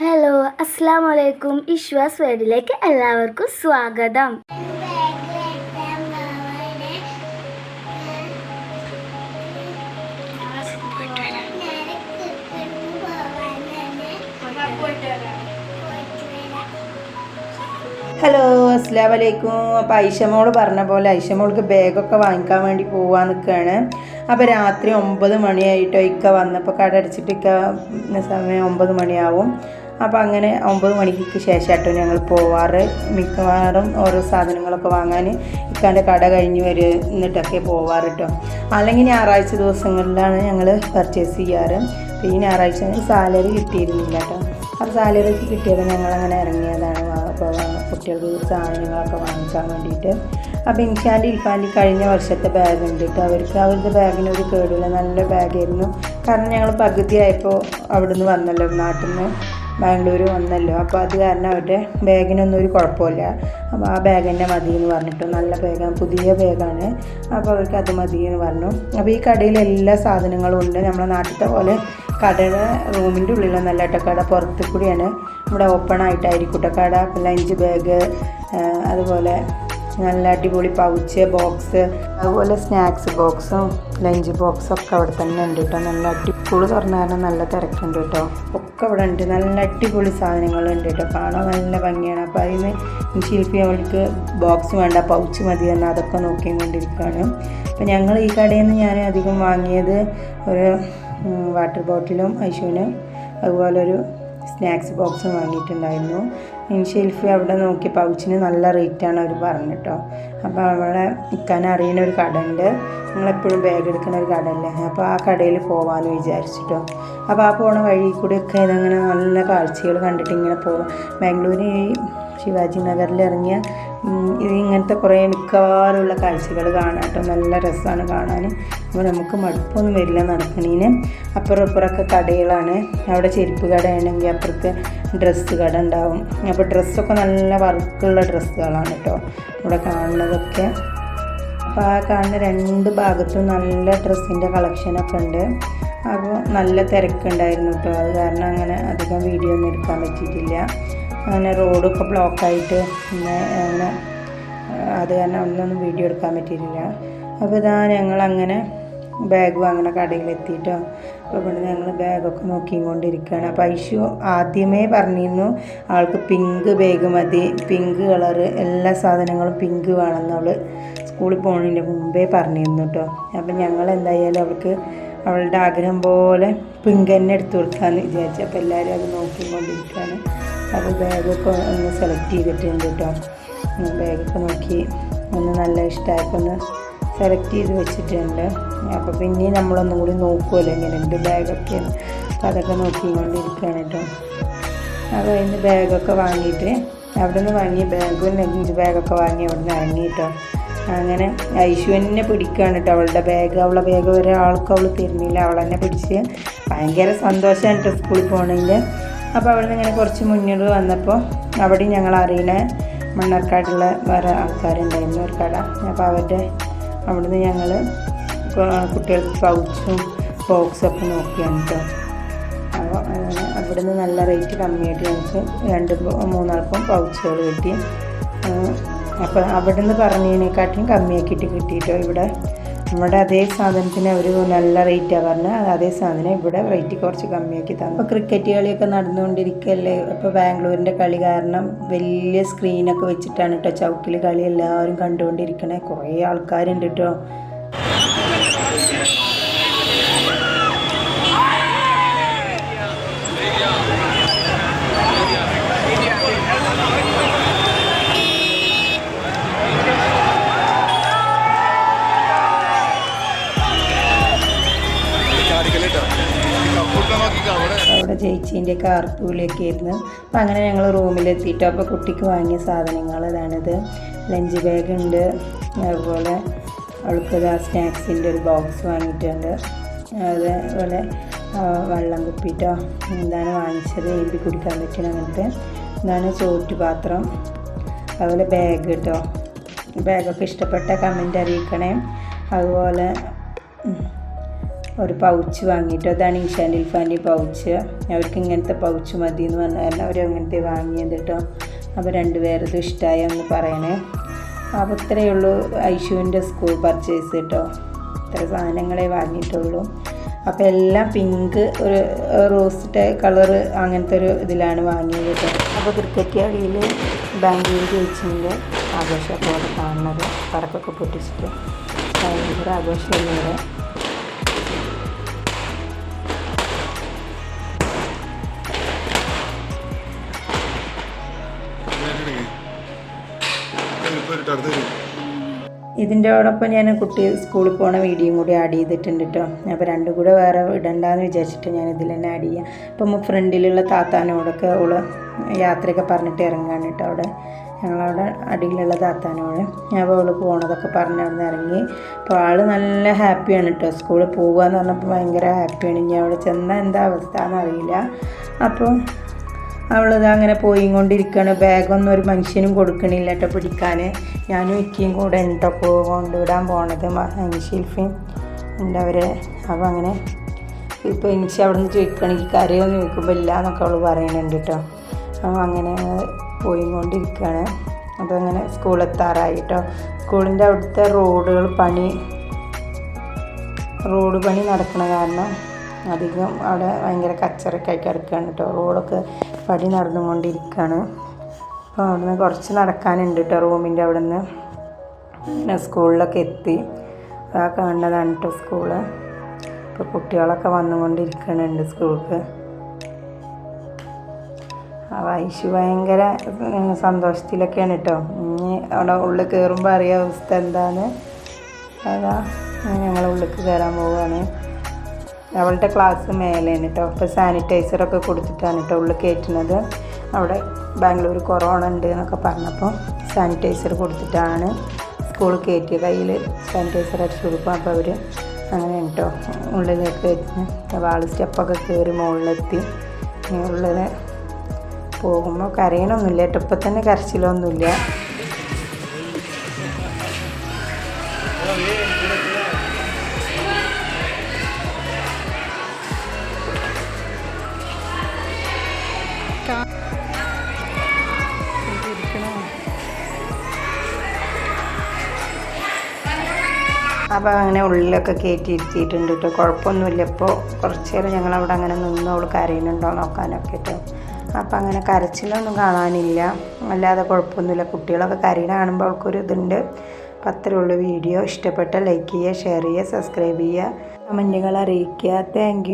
Hello അസ്സാം വലൈക്കും ഇശ്വാസ് വേഡിലേക്ക് എല്ലാവർക്കും സ്വാഗതം. ഹലോ അസ്സാം വലൈക്കും അപ്പോൾ ഐഷമോൾ പറഞ്ഞ പോലെ ഐഷമോൾക്ക് ബാഗൊക്കെ വാങ്ങിക്കാൻ വേണ്ടി പോവാൻ നിൽക്കുകയാണ് അപ്പോൾ രാത്രി ഒമ്പത് മണിയായിട്ടോ ഇക്ക വന്നപ്പോൾ കട അടച്ചിട്ട് ഇക്ക സമയം ഒമ്പത് മണിയാവും. അപ്പോൾ അങ്ങനെ ഒമ്പത് മണിക്ക് ശേഷമായിട്ടോ ഞങ്ങൾ പോവാറ്. മിക്കവാറും ഓരോ സാധനങ്ങളൊക്കെ വാങ്ങാൻ ഇക്കാന്റെ കട കഴിഞ്ഞ് വരുന്നിട്ടൊക്കെ പോവാറ് കേട്ടോ അല്ലെങ്കിൽ ഞായറാഴ്ച ദിവസങ്ങളിലാണ് ഞങ്ങൾ പർച്ചേസ് ചെയ്യാറ്. ഈ ഞായറാഴ്ച സാലറി കിട്ടിയിരുന്നില്ല കേട്ടോ അപ്പോൾ സാലറി കിട്ടിയപ്പോൾ ഞങ്ങളങ്ങനെ ഇറങ്ങിയതാണ്. കുട്ടികൾക്ക് സാധനങ്ങളൊക്കെ വാങ്ങിക്കാൻ വേണ്ടിയിട്ട്. അപ്പോൾ ഇൻഷാന്റെ ഇൽഫാന്റെ കഴിഞ്ഞ വർഷത്തെ ബാഗ് ഉണ്ട് കേട്ടോ അവർക്ക് അവരുടെ ബാഗിന് ഒരു കേടില്ല നല്ല ബാഗായിരുന്നു കാരണം ഞങ്ങൾ പകുതിയായപ്പോൾ അവിടുന്ന് വന്നല്ലോ നാട്ടിൽ നിന്ന് ബാംഗ്ലൂർ വന്നല്ലോ. അപ്പോൾ അത് കാരണം അവരുടെ ബാഗിനൊന്നും ഒരു കുഴപ്പമില്ല. അപ്പോൾ ആ ബാഗ് തന്നെ മതി എന്ന് പറഞ്ഞിട്ട്. നല്ല ബാഗാണ് പുതിയ ബാഗാണ്. അപ്പോൾ അവർക്ക് അത് മതി എന്ന് പറഞ്ഞു. അപ്പോൾ ഈ കടയിൽ എല്ലാ സാധനങ്ങളും ഉണ്ട്. നമ്മുടെ നാട്ടിലത്തെ പോലെ കടയുടെ റൂമിന്റെ ഉള്ളിലൊന്നല്ല കേട്ടോ കട പുറത്ത് കൂടിയാണ്. ഇവിടെ ഓപ്പൺ ആയിട്ടായിരിക്കും കേട്ടോ കട. ലഞ്ച് ബാഗ് അതുപോലെ നല്ല അടിപൊളി പൗച്ച് ബോക്സ് അതുപോലെ സ്നാക്സ് ബോക്സും ലഞ്ച് ബോക്സും ഒക്കെ അവിടെ തന്നെ ഉണ്ട് കേട്ടോ നല്ല അടിപൊളി തുറന്ന കാരണം നല്ല തിരക്കുണ്ട് കേട്ടോ ഒക്കെ ഇവിടെ ഉണ്ട്. നല്ല അടിപൊളി സാധനങ്ങളുണ്ട് കേട്ടോ കാണാൻ നല്ല ഭംഗിയാണ്. അപ്പോൾ അതിന് ശില്പി അവൾക്ക് ബോക്സ് വേണ്ട പൗച്ച് മതി എന്ന് അതൊക്കെ നോക്കിക്കൊണ്ടിരിക്കുകയാണ്. അപ്പോൾ ഞങ്ങൾ ഈ കടയിൽ നിന്ന് ഞാൻ അധികം വാങ്ങിയത് ഒരു വാട്ടർ ബോട്ടിലും ഐശുവിനും അതുപോലെ ഒരു സ്നാക്സ് ബോക്സും വാങ്ങിയിട്ടുണ്ടായിരുന്നു. ഷെൽഫ് അവിടെ നോക്കി പൗച്ചിന് നല്ല റേറ്റാണ് അവർ പറഞ്ഞിട്ടോ അപ്പോൾ അവിടെ നിൽക്കാൻ അറിയുന്ന ഒരു കട ഉണ്ട് ഞങ്ങളെപ്പോഴും ബാഗ് എടുക്കുന്ന ഒരു കടയല്ലേ? അപ്പോൾ ആ കടയിൽ പോകാമെന്ന് വിചാരിച്ചിട്ടോ അപ്പോൾ ആ പോണ വഴി കൂടെയൊക്കെ ഇതങ്ങനെ നല്ല കാഴ്ചകൾ കണ്ടിട്ട് ഇങ്ങനെ പോകും ബാംഗ്ലൂർ ഈ ശിവാജി നഗറിൽ ഇറങ്ങിയ ഇത് ഇങ്ങനത്തെ കുറേ മിക്കവാറുള്ള കാഴ്ചകൾ കാണാം നല്ല രസമാണ് കാണാൻ അപ്പോൾ നമുക്ക് മടുപ്പൊന്നും വരില്ല നടക്കണീന്. അപ്പുറം ഇപ്പുറമൊക്കെ കടകളാണ്. അവിടെ ചെരുപ്പ് കടയാണെങ്കിൽ അപ്പുറത്ത് ഡ്രസ്സ് കട ഉണ്ടാവും. അപ്പോൾ ഡ്രസ്സൊക്കെ നല്ല വർക്കുള്ള ഡ്രസ്സുകളാണ് കേട്ടോ ഇവിടെ കാണുന്നതൊക്കെ. അപ്പോൾ ആ കാണുന്ന രണ്ട് ഭാഗത്തും നല്ല ഡ്രസ്സിന്റെ കളക്ഷനൊക്കെ ഉണ്ട്. അപ്പോൾ നല്ല തിരക്കുണ്ടായിരുന്നു കേട്ടോ. അത് കാരണം അങ്ങനെ അധികം വീഡിയോ ഒന്നും എടുക്കാൻ പറ്റിയിട്ടില്ല. അങ്ങനെ റോഡൊക്കെ ബ്ലോക്കായിട്ട് പിന്നെ അങ്ങനെ അത് കാരണം അന്നൊന്നും വീഡിയോ എടുക്കാൻ പറ്റിയിട്ടില്ല. അപ്പോൾ ഇതാ ഞങ്ങളങ്ങനെ ബാഗ് വാങ്ങണ കടയിലെത്തിയിട്ടോ. അപ്പോൾ ഇവിടെ ഞങ്ങൾ ബാഗൊക്കെ നോക്കിക്കൊണ്ടിരിക്കുകയാണ് അപ്പോൾ ഐഷു ആദ്യമേ പറഞ്ഞിരുന്നു ആൾക്ക് പിങ്ക് ബാഗ് മതി. പിങ്ക് കളറ് എല്ലാ സാധനങ്ങളും പിങ്ക് വേണമെന്ന് അവൾ സ്കൂളിൽ പോകുന്നതിന്റെ മുമ്പേ പറഞ്ഞിരുന്നു കേട്ടോ അപ്പം ഞങ്ങൾ എന്തായാലും അവൾക്ക് അവളുടെ ആഗ്രഹം പോലെ പിങ്ക് തന്നെ എടുത്തു കൊടുക്കാമെന്ന് വിചാരിച്ചു. അപ്പോൾ എല്ലാവരും അത് നോക്കിക്കൊണ്ടിരിക്കുകയാണ് അപ്പോൾ ബാഗൊക്കെ ഒന്ന് സെലക്ട് ചെയ്തിട്ടുണ്ട് കേട്ടോ ബാഗൊക്കെ നോക്കി ഒന്ന് നല്ല ഇഷ്ടമായപ്പോൾ ഒന്ന് സെലക്ട് ചെയ്ത് വെച്ചിട്ടുണ്ട്. അപ്പോൾ പിന്നെയും നമ്മളൊന്നും കൂടി നോക്കുമല്ലോ എങ്ങനെയുണ്ട് ബാഗൊക്കെ അപ്പോൾ അതൊക്കെ നോക്കിക്കൊണ്ടിരിക്കുകയാണ് കേട്ടോ. അപ്പോൾ കഴിഞ്ഞ് ബാഗൊക്കെ വാങ്ങിയിട്ട് അവിടെ നിന്ന് വാങ്ങി ബാഗും ലഞ്ച് ബാഗൊക്കെ വാങ്ങി അവിടെ നിന്ന് ഇറങ്ങി കേട്ടോ. അങ്ങനെ ഐശ്വര്യനെ പിടിക്കുകയാണ് കേട്ടോ അവളുടെ ബാഗ് അവളുടെ ബാഗ് വരെ ആൾക്ക് അവൾ തരുന്നില്ല. അവൾ തന്നെ പിടിച്ച് ഭയങ്കര സന്തോഷമാണ് കേട്ടോ സ്കൂളിൽ പോകണമെങ്കിൽ അപ്പോൾ അവിടെ നിന്ന് ഇങ്ങനെ കുറച്ച് മുന്നോട്ട് വന്നപ്പോൾ അവിടെ ഞങ്ങൾ അറിയണ മണ്ണാർക്കാടുള്ള വേറെ ആൾക്കാരുണ്ടായിരുന്നു ഒരു കട. അപ്പോൾ അവരുടെ അവിടുന്ന് ഞങ്ങൾ കുട്ടികൾക്ക് പൗച്ചും ബോക്സൊക്കെ നോക്കിയാണ് കേട്ടോ അപ്പോൾ അവിടുന്ന് നല്ല റേറ്റ് കമ്മിയായിട്ട് ഞങ്ങൾക്ക് രണ്ട് മൂന്നാൾക്കും പൗച്ചുകൾ കിട്ടി. അപ്പോൾ അവിടുന്ന് പറഞ്ഞതിനെക്കാട്ടിയും കമ്മിയാക്കിയിട്ട് കിട്ടിയിട്ടോ ഇവിടെ? നമ്മുടെ അതേ സാധനത്തിന് അവർ നല്ല റേറ്റാണ് പറഞ്ഞത്. അതേ സാധനം ഇവിടെ റേറ്റ് കുറച്ച് കമ്മിയാക്കി തന്നു. അപ്പോൾ ക്രിക്കറ്റ് കളിയൊക്കെ നടന്നുകൊണ്ടിരിക്കുകയല്ലേ? അപ്പോൾ ബാംഗ്ലൂരിന്റെ കളി കാരണം വലിയ സ്ക്രീനൊക്കെ വെച്ചിട്ടാണ് കേട്ടോ ചൗക്കിൽ കളി എല്ലാവരും കണ്ടുകൊണ്ടിരിക്കണേ. കുറേ ആൾക്കാരുണ്ട് കേട്ടോ ചേച്ചീന്റെ കാർപ്പൂലൊക്കെ ആയിരുന്നു. അപ്പം അങ്ങനെ ഞങ്ങൾ റൂമിലെത്തിയിട്ട് അപ്പോൾ കുട്ടിക്ക് വാങ്ങിയ സാധനങ്ങൾ ഇതാണിത്. ലഞ്ച് ബാഗ് ഉണ്ട്. അതുപോലെ അവൾക്ക് ആ സ്നാക്സിന്റെ ഒരു ബോക്സ് വാങ്ങിയിട്ടുണ്ട്. അതേപോലെ വെള്ളം കുപ്പിയിട്ടോ എന്താണ് വാങ്ങിച്ചത്? എഴുതി കുടിക്കാൻ പറ്റുന്ന അങ്ങനത്തെ എന്താണ് സോറ്റ് പാത്രം. അതുപോലെ ബാഗ് കേട്ടോ. ബാഗൊക്കെ ഇഷ്ടപ്പെട്ട കമന്റ് അറിയിക്കണേ. അതുപോലെ ഒരു പൗച്ച് വാങ്ങിയിട്ട് അതാണ് ഈശാന്റെ ഇൽഫാന്റെ പൗച്ച് അവർക്ക് ഇങ്ങനത്തെ പൗച്ച് മതി എന്ന് പറഞ്ഞാൽ അവർ അങ്ങനത്തെ വാങ്ങിയത് കേട്ടോ അപ്പോൾ രണ്ടുപേരത് ഇഷ്ടമായ ഒന്ന് പറയണേ. അപ്പോൾ ഇത്രയേ ഉള്ളൂ ഐഷുവിന്റെ സ്കൂൾ പർച്ചേസ് കേട്ടോ ഇത്ര സാധനങ്ങളെ വാങ്ങിയിട്ടുള്ളൂ. അപ്പോൾ എല്ലാം പിങ്ക് ഒരു റോസ് കളറ് അങ്ങനത്തെ ഒരു ഇതിലാണ് വാങ്ങിയത് കേട്ടോ അപ്പോൾ ക്രിക്കറ്റ് കളിയിൽ ബാംഗ്ലൂർ ജയിച്ചതിന്റെ ആഘോഷമൊക്കെ അവിടെ കാണുന്നത്. പറക്കൊക്കെ പൊട്ടിച്ചിട്ട്. ഭയങ്കര ആഘോഷം ഇതിന്റെയോടൊപ്പം ഞാൻ കുട്ടി സ്കൂളിൽ പോണ വീഡിയോയും കൂടി ആഡ് ചെയ്തിട്ടുണ്ട് കേട്ടോ അപ്പോൾ രണ്ടും കൂടെ വേറെ ഇടണ്ടെന്ന് വിചാരിച്ചിട്ട് ഞാൻ ഇതിൽ തന്നെ ആഡ് ചെയ്യാം. അപ്പം ഫ്രണ്ടിലുള്ള താത്താനോടൊക്കെ അവൾ യാത്രയൊക്കെ പറഞ്ഞിട്ട് ഇറങ്ങാണ് കേട്ടോ അവിടെ. ഞങ്ങളവിടെ അടിയിലുള്ള താത്താനോട്. അപ്പോൾ അവൾ പോണതൊക്കെ പറഞ്ഞ് അവിടെ നിന്ന് ഇറങ്ങി. അപ്പോൾ ആൾ നല്ല ഹാപ്പിയാണ് കേട്ടോ സ്കൂളിൽ പോകുക എന്ന് പറഞ്ഞപ്പോൾ ഭയങ്കര ഹാപ്പിയാണ് ഇനി അവിടെ ചെന്നാൽ എന്താ അവസ്ഥ എന്നറിയില്ല. അപ്പോൾ അവളിത് അങ്ങനെ പോയി കൊണ്ടിരിക്കുകയാണ് ബാഗൊന്നും ഒരു മനുഷ്യനും കൊടുക്കണില്ല കേട്ടോ പിടിക്കാൻ ഞാനും ഇക്കയും കൂടെ എന്തൊക്കെ കൊണ്ടുവിടാൻ പോണത് ഷിൽഫിയും എന്റെ അവരെ. അപ്പോൾ അങ്ങനെ ഇപ്പോൾ എനിക്ക് അവിടെ നിന്ന് ചോദിക്കുകയാണെങ്കിൽ കരയൊന്നും ചോദിക്കുമ്പോൾ ഇല്ല എന്നൊക്കെ അവൾ പറയുന്നുണ്ട് കേട്ടോ അപ്പോൾ അങ്ങനെ പോയി കൊണ്ടിരിക്കുകയാണ് അപ്പോൾ അങ്ങനെ സ്കൂളെത്താറായി കേട്ടോ സ്കൂളിന്റെ അവിടുത്തെ റോഡുകൾ പണി റോഡ് പണി നടക്കുന്ന കാരണം അധികം അവിടെ ഭയങ്കര കച്ചറൊക്കെ ആയി കിടക്കുകയാണ് കേട്ടോ റോഡൊക്കെ പണി നടന്നുകൊണ്ടിരിക്കുകയാണ് അപ്പോൾ അവിടുന്ന് കുറച്ച് നടക്കാനുണ്ട് കേട്ടോ റൂമിന്റെ അവിടെ നിന്ന് സ്കൂളിലൊക്കെ എത്തി. ആ കാണുന്നതാണ് കേട്ടോ സ്കൂൾ. ഇപ്പോൾ കുട്ടികളൊക്കെ വന്നുകൊണ്ടിരിക്കണുണ്ട് സ്കൂൾക്ക്. ഐശു ഭയങ്കര സന്തോഷത്തിലൊക്കെയാണ് കേട്ടോ ഇനി അവിടെ ഉള്ളിൽ കയറുമ്പോൾ അറിയാം അവസ്ഥ എന്താണ് അതാ ഞങ്ങൾ ഉള്ളിൽ കയറാൻ പോവുകയാണ് അവളുടെ ക്ലാസ് മേലെയാണ് കേട്ടോ അപ്പോൾ സാനിറ്റൈസറൊക്കെ കൊടുത്തിട്ടാണ് കേട്ടോ ഉള്ളിൽ കയറ്റുന്നത് അവിടെ ബാംഗ്ലൂർ കൊറോണ ഉണ്ട് എന്നൊക്കെ പറഞ്ഞപ്പോൾ സാനിറ്റൈസർ കൊടുത്തിട്ടാണ് സ്കൂൾ കയറ്റിയ കയ്യിൽ സാനിറ്റൈസർ അടിച്ചു കൊടുക്കും. അപ്പോൾ അവർ അങ്ങനെ കേട്ടോ ഉള്ളിലേക്ക് കയറ്റുന്നത് അപ്പോൾ സ്റ്റെപ്പൊക്കെ കയറി മുകളിലെത്തി ഉള്ളിൽ പോകുമ്പോൾ കരയണമൊന്നുമില്ല കേട്ടോ ഇപ്പം തന്നെ കരച്ചിലൊന്നുമില്ല. അപ്പോൾ അങ്ങനെ ഉള്ളിലൊക്കെ കയറ്റി ഇരുത്തിയിട്ടുണ്ട് കേട്ടോ കുഴപ്പമൊന്നുമില്ല. ഇപ്പോൾ കുറച്ച് നേരം ഞങ്ങളവിടെ അങ്ങനെ നിന്ന് അവൾ കരയുന്നുണ്ടോ നോക്കാനൊക്കെ കേട്ടോ അപ്പം അങ്ങനെ കരച്ചിലൊന്നും കാണാനില്ല. അല്ലാതെ കുഴപ്പമൊന്നുമില്ല. കുട്ടികളൊക്കെ കരയണ കാണുമ്പോൾ അവൾക്കൊരു ഇതുണ്ട്. അപ്പം ഉള്ളൂ വീഡിയോ. ഇഷ്ടപ്പെട്ട ലൈക്ക് ചെയ്യുക ഷെയർ ചെയ്യുക സബ്സ്ക്രൈബ് ചെയ്യുക കമന്റുകൾ അറിയിക്കുക. താങ്ക്